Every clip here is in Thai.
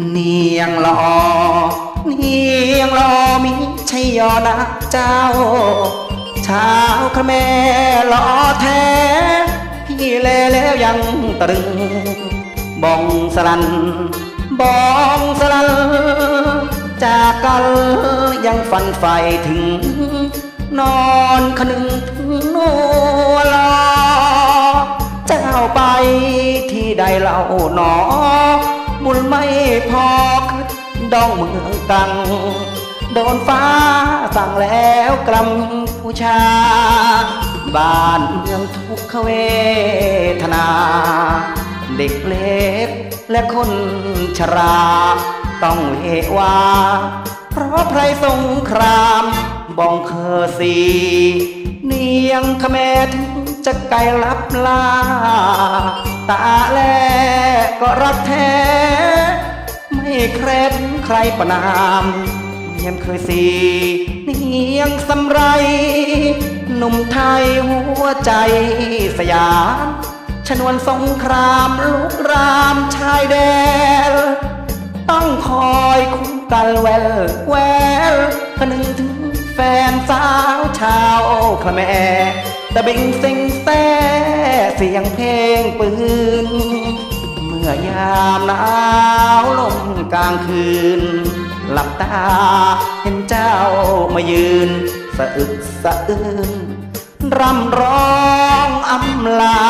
เนียงหลอเนียงหลอมิใช่ยอนะเจ้า ชาวขแม่หลอแท้ พี่เลแล้วยังตรึงบองสลันบองสลัน จากกันยังฝันใฝ่ถึง นอนคนึงถึงนัวลอเจ้าไปที่ใดเล่าหนอ บุญไม่พอคือดองเมืองกัง โดนฟ้าสั่งแล้วกลำผู้ชา บ้านเมืองทุกขเวทนา เด็กเล็กและคนชรา ต้องเหวา เพราะไพรสงคราม บองเคอสี เนียงขแมถึง จะไกลลับลา ตาแลก็รักแท้ ไม่เคร็ดใครประนามเนียมเคยสีเนียงสำไร หนุ่มไทยหัวใจสยาม ชนวนสงครามลุกรามชายแดนต้องคอยคุ้มกันแววแววคนึงถึงแฟนสาวชาว คะแม่ตะเบิงสิงแต่เสียงเพลงปืน เมื่อยามหนาวลมกลางคืน หลับตาเห็นเจ้ามายืน สะอึกสะอื้นร่ำร้องอำลา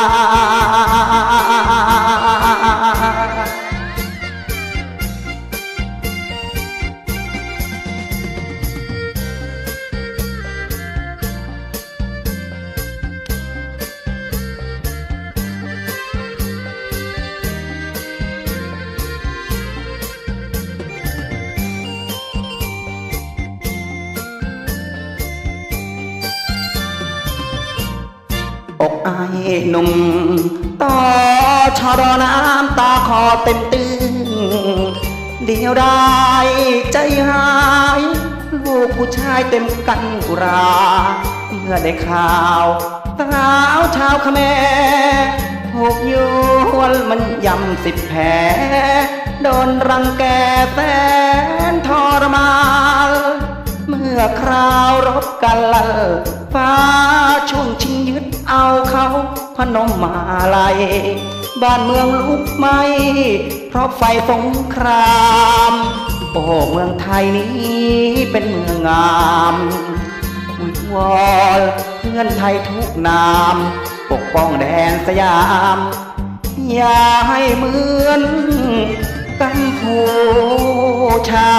หนุ่มต่อชอรอน้ำตาคอเต็มตื้นเดียวได้ใจหาย ลูกผู้ชายเต็มกันกุรา เมื่อได้ข่าวสาวชาวขแมถูกยวนมันยำสิบแผลโดนรังแกแสนทรมานเมื่อคราวรบกันลันฟ้าช่วงชิงย เอาเขาพนมมาลัยบ้านเมืองลุกไหมเพราะไฟสงคราม โอ้เมืองไทยนี้เป็นเมืองงามวิวอนเพื่อนไทยทุกนาม ปกป้องแดนสยาม อย่าให้เหมือนกันผู้ชา